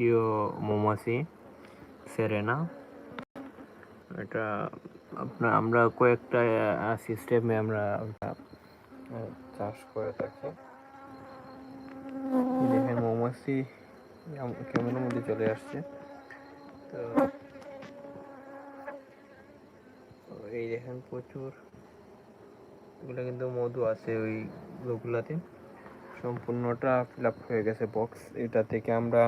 দেশীয় মৌমাছি সেরেনা। এটা আপনার, আমরা কয়েকটা সিস্টেমে আমরা চাষ করে থাকি। দেখেন মৌমাছি ক্যামেরার মধ্যে চলে আসছে। তো এই দেখেন প্রচুর, এগুলো কিন্তু মধু আছে ওই ওগুলাতে সম্পূর্ণটা ফিল আপ হয়ে গেছে বক্স এটা থেকে আমরা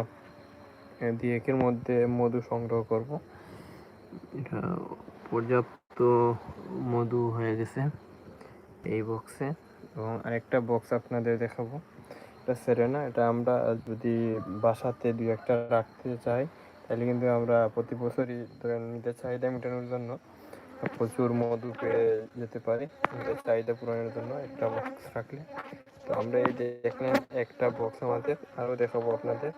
দুই-একের মধ্যে মধু সংগ্রহ করব। এটা পর্যাপ্ত মধু হয়ে গেছে এই বক্সে এবং আরেকটা বক্স আপনাদের দেখাবো। এটা সেরেনা এটা আমরা যদি বাসাতে দুই একটা রাখতে চাই, তাহলে কিন্তু আমরা প্রতি বছরই ধরে নিজের চাহিদা মেটানোর জন্য প্রচুর মধু পেয়ে যেতে পারি। চাহিদা পূরণের জন্য একটা বক্স রাখলে। তো আমরা এই যে দেখলেন একটা বক্স আমাদের, আরও দেখাবো আপনাদের।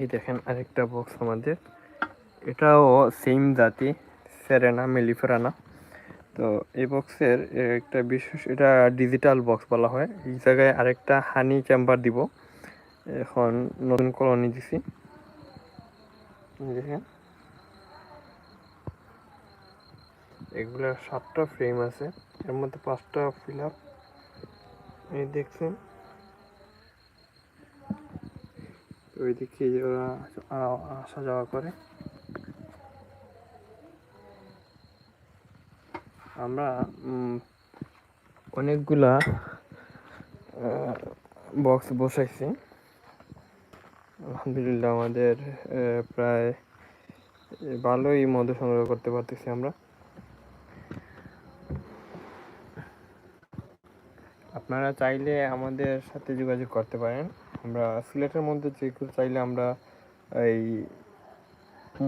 এই দেখেন আরেকটা বক্স আমাদের। এটাও সেম জাতি সেরেনা মেলিফেরানা তো এই বক্সের একটা বিশেষ, এটা ডিজিটাল বক্স বলা হয়। এই জায়গায় আরেকটা হানি চেম্বার দিব। এখন নতুন কলোনি দিছি। দেখেন। এগুলার সাতটা ফ্রেম আছে। এর মধ্যে পাঁচটা ফিল আপ এই দেখছেন তো ওইদিকে ওরা আসা যাওয়া করে। আমরা অনেকগুলা বক্স বসাইছি। আলহামদুলিল্লাহ আমাদের প্রায় ভালোই মধু সংগ্রহ করতে পারতেছি আমরা। আপনারা চাইলে আমাদের সাথে যোগাযোগ করতে পারেন। সিলেটের মধ্যে যে কেউ চাইলে আমরা এই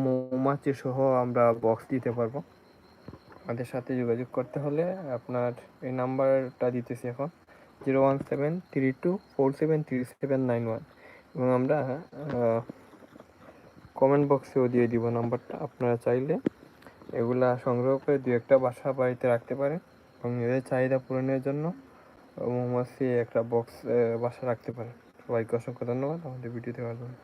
মৌমাছি সহ আমরা বক্স দিতে পারব। আমাদের সাথে যোগাযোগ করতে হলে আপনার এই নাম্বারটা দিতেছি এখন zero one seven three two four seven three seven nine one এবং আমরা কমেন্ট বক্সেও দিয়ে দিব নাম্বারটা, আপনারা চাইলে এগুলা সংগ্রহ করে দু একটা বাসা বাড়িতে রাখতে পারেন এবং নিজেদের চাহিদা পূরণের জন্য মৌমাছি একটা বক্স বাসা রাখতে পারেন। সবাইকে অসংখ্য ধন্যবাদ আমাদের ভিডিও দেওয়ার জন্য